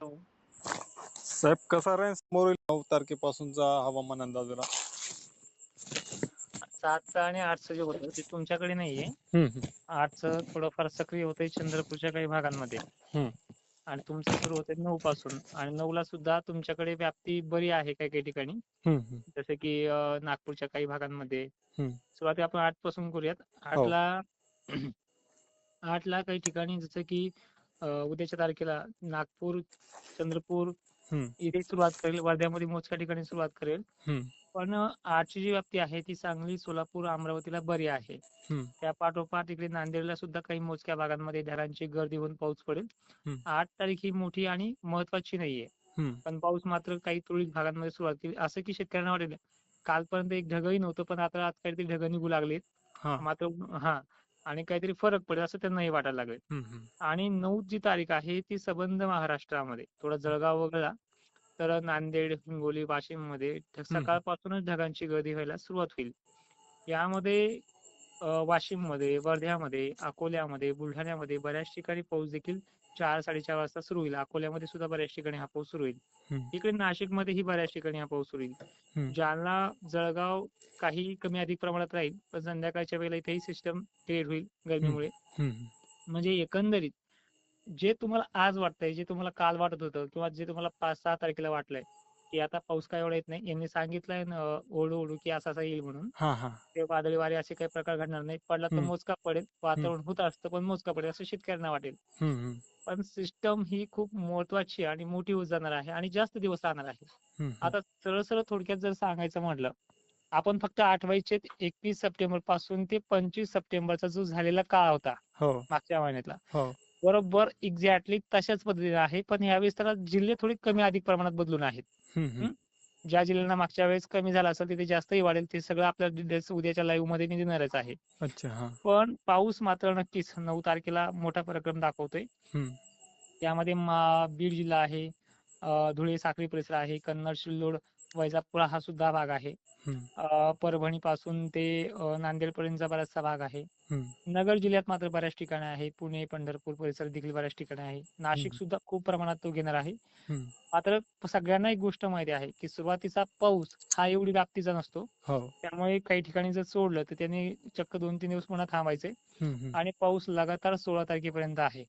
साहेब कसा राहील समोरील नऊ तारखेपासूनचा हवामान अंदाज जरा. सातचं आणि आठचं जे होतं ते तुमच्याकडे नाहीये. आठचं थोडंफार सक्रिय होतंय चंद्रपूरच्या काही भागांमध्ये. हम्म. आणि तुमचं सुरू होतंय नऊ पासून आणि नऊला सुद्धा तुमच्याकडे व्याप्ती बरी आहे काही काही ठिकाणी. जसं की अं, नागपूरच्या काही भागांमध्ये. हम्म. सुरुवाती आपण आठपासून करूयात. हो. आठला आठला काही ठिकाणी जसं की उद्याच्या तारखेला नागपूर चंद्रपूर. इथे सुरुवात करेल वर्ध्यामध्ये मोजक्या ठिकाणी सुरुवात करेल. पण आठची जी व्याप्ती आहे ती सांगली सोलापूर अमरावतीला बरी आहे. त्या पाठोपाठ इकडे नांदेडला सुद्धा काही मोजक्या भागांमध्ये ढगांची गर्दी होऊन पाऊस पडेल. आठ तारीख ही मोठी आणि महत्वाची नाहीये. पण पाऊस मात्र काही तुरळक भागांमध्ये सुरुवात केली असं की शेतकऱ्यांना वाटेल कालपर्यंत एक ढगही नव्हतं पण आता आज काहीतरी ढग निघू लागलेत मात्र हा आणि काहीतरी फरक पडेल असं त्यांनाही वाटायला लागेल. आणि नऊ जी तारीख आहे ती संबंध महाराष्ट्रामध्ये थोडं जळगाव वगळला तर नांदेड हिंगोली वाशिममध्ये. सकाळपासूनच ढगांची गर्दी व्हायला सुरुवात होईल यामध्ये वाशिममध्ये वर्ध्यामध्ये अकोल्यामध्ये बुलढाण्यामध्ये बऱ्याच ठिकाणी पाऊस देखील चार साडेचार वाजता सुरू होईल अकोल्यामध्ये सुद्धा बऱ्याच ठिकाणी हा पाऊस सुरू होईल. इकडे नाशिक मध्येही बऱ्याच ठिकाणी हा पाऊस सुरू. होईल जालना जळगाव काही कमी अधिक प्रमाणात राहील पण संध्याकाळच्या वेळेला इथेही सिस्टम क्रिएट होईल गरमीमुळे. म्हणजे एकंदरीत जे तुम्हाला आज वाटतंय जे तुम्हाला काल वाटत होतं किंवा जे तुम्हाला पाच सहा तारखेला वाटलंय की आता पाऊस काय एवढा येत नाही. यांनी सांगितलंय ना ओढू ओढू की असा असा येईल म्हणून. हा हा. ते वादळी वारे असे काही प्रकार घडणार नाही पडला तर हम्म. मोजका पडेल. वातावरण होत असतं पण मोजका पडेल असं शेतकऱ्यांना वाटेल. हम्म, हम्म. पण सिस्टम ही खूप महत्वाची आणि मोठी होत जाणार आहे आणि जास्त दिवस राहणार आहे. हम्म, आता सरळ सरळ थोडक्यात जर सांगायचं म्हटलं आपण फक्त आठवायचे एकवीस सप्टेंबरपासून ते पंचवीस सप्टेंबरचा जो झालेला काळ होता हो. मागच्या महिन्यातला. हो. बरोबर एक्झॅक्टली तशाच पद्धतीने आहे पण यावेळेस त्याला जिल्हे थोडे कमी अधिक प्रमाणात बदलून आहेत. ज्या जिल्ह्यांना मागच्या वेळेस कमी झाला असेल तिथे जास्तही वाढेल ते सगळं आपल्या डिटेल्स उद्याच्या लाईव्हमध्ये मी देणारच आहे. अच्छा हा. पण पाऊस मात्र नक्कीच नऊ तारखेला मोठा पराक्रम दाखवतोय. त्यामध्ये बीड जिल्हा आहे धुळे साक्री परिसर आहे कन्नड सिल्लोड वैजापूर हा सुद्धा भाग आहे. परभणी पासून ते नांदेड पर्यंतचा बराचसा भाग आहे. नगर जिल्ह्यात मात्र बऱ्याच ठिकाणी आहे पुणे पंढरपूर परिसर देखील बऱ्याच ठिकाणी आहे नाशिक. सुद्धा खूप प्रमाणात तो घेणार आहे. मात्र सगळ्यांना एक गोष्ट माहिती आहे की सुरुवातीचा पाऊस हा एवढी व्याप्तीचा नसतो हो त्यामुळे काही ठिकाणी जर सोडलं तर त्यांनी चक्क दोन तीन दिवस पुन्हा थांबायचे. आणि पाऊस लगातार सोळा तारखेपर्यंत आहे.